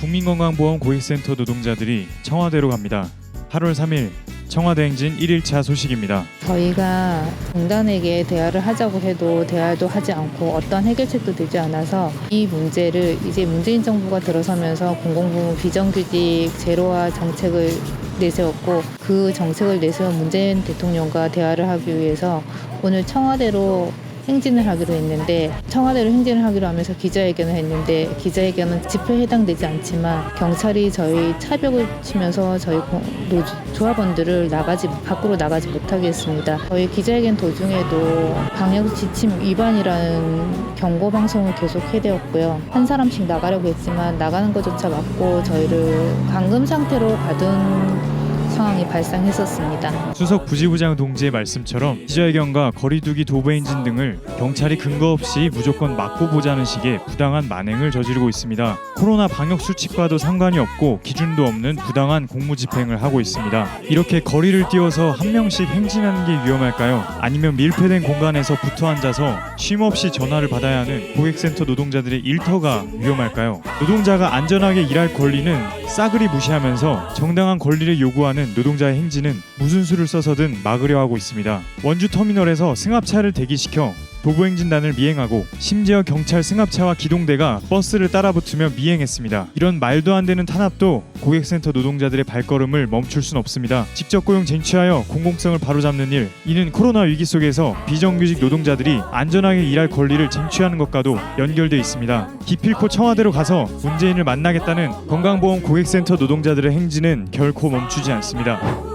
국민건강보험 고객센터 노동자들이 청와대로 갑니다. 8월 3일 청와대 행진 1일차 소식입니다. 저희가 공단에게 대화를 하자고 해도 대화도 하지 않고 어떤 해결책도 되지 않아서 이 문제를 이제 문재인 정부가 들어서면서 공공부문 비정규직 제로화 정책을 내세웠고 그 정책을 내세운 문재인 대통령과 대화를 하기 위해서 오늘 청와대로 행진을 하기로 했는데 청와대로 행진을 하기로 하면서 기자회견을 했는데 기자회견은 집회에 해당되지 않지만 경찰이 저희 차벽을 치면서 저희 조합원들을 나가지 밖으로 나가지 못하게 했습니다. 저희 기자회견 도중에도 방역 지침 위반이라는 경고 방송을 계속 해대었고요. 한 사람씩 나가려고 했지만 나가는 것조차 막고 저희를 감금 상태로 가둔 상황이 발생했었습니다. 수석 부지부장 동지의 말씀처럼 기자회견과 거리두기 도보 행진 등을 경찰이 근거 없이 무조건 막고 보자는 식의 부당한 만행을 저지르고 있습니다. 코로나 방역 수칙과도 상관이 없고 기준도 없는 부당한 공무 집행을 하고 있습니다. 이렇게 거리를 띄워서 한 명씩 행진하는 게 위험할까요? 아니면 밀폐된 공간에서 붙어 앉아서 쉼 없이 전화를 받아야 하는 고객센터 노동자들의 일터가 위험할까요? 노동자가 안전하게 일할 권리는 싸그리 무시하면서 정당한 권리를 요구하 는 노동자의 행진은 무슨 수를 써서든 막으려 하고 있습니다. 원주 터미널에서 승합차를 대기시켜 도보행진단을 미행하고 심지어 경찰 승합차와 기동대가 버스를 따라붙으며 미행했습니다. 이런 말도 안 되는 탄압도 고객센터 노동자들의 발걸음을 멈출 순 없습니다. 직접 고용 쟁취하여 공공성을 바로잡는 일, 이는 코로나 위기 속에서 비정규직 노동자들이 안전하게 일할 권리를 쟁취하는 것과도 연결돼 있습니다. 기필코 청와대로 가서 문재인을 만나겠다는 건강보험 고객센터 노동자들의 행진은 결코 멈추지 않습니다.